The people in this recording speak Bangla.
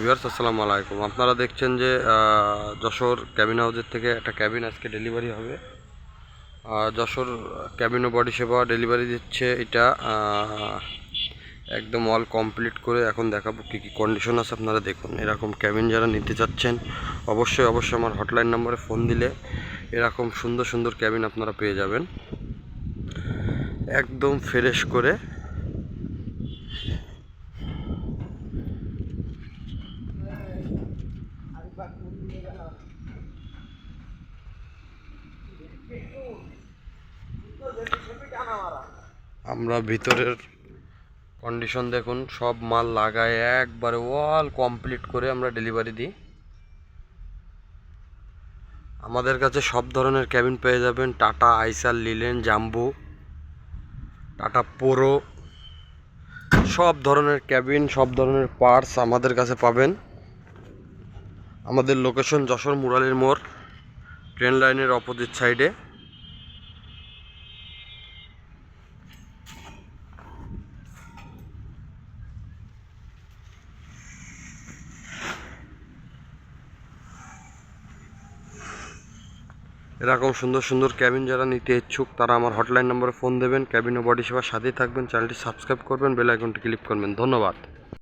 ভিউয়ার্স, আসসালামু আলাইকুম। আপনারা দেখছেন যে যশোর ক্যাবিন হাউসের থেকে একটা ক্যাবিন আজকে ডেলিভারি হবে। যশোর ক্যাবিন বডি সেবা ডেলিভারি দিচ্ছে এটা। একদম অল কমপ্লিট করে এখন দেখাবো কী কী কন্ডিশন আছে, আপনারা দেখুন। এরকম ক্যাবিন যারা নিতে চাচ্ছেন, অবশ্যই অবশ্যই আমার হটলাইন নম্বরে ফোন দিলে এরকম সুন্দর সুন্দর ক্যাবিন আপনারা পেয়ে যাবেন। একদম ফ্রেশ করে আমরা ভিতরের কন্ডিশন দেখুন, সব মাল লাগায় একবারে ওয়াল কমপ্লিট করে আমরা ডেলিভারি দিই। আমাদের কাছে সব ধরনের ক্যাবিন পেয়ে যাবেন, টাটা, আইসার, লিলেন, জাম্বু, টাটা পোরো, সব ধরনের ক্যাবিন সব ধরনের পার্টস আমাদের কাছে পাবেন। আমাদের লোকেশন যশোর মুরালির মোড় ট্রেন লাইনের অপোজিট সাইডে এরকম সুন্দর সুন্দর ক্যাবিন যারা নিতে ইচ্ছুক, তারা আমার হটলাইন নম্বরে ফোন দেবেন। ক্যাবিন ও বডি সেবার সাথেই থাকবেন। চ্যানেলটি সাবস্ক্রাইব করবেন বেল আইকনটি ক্লিক করবেন। ধন্যবাদ।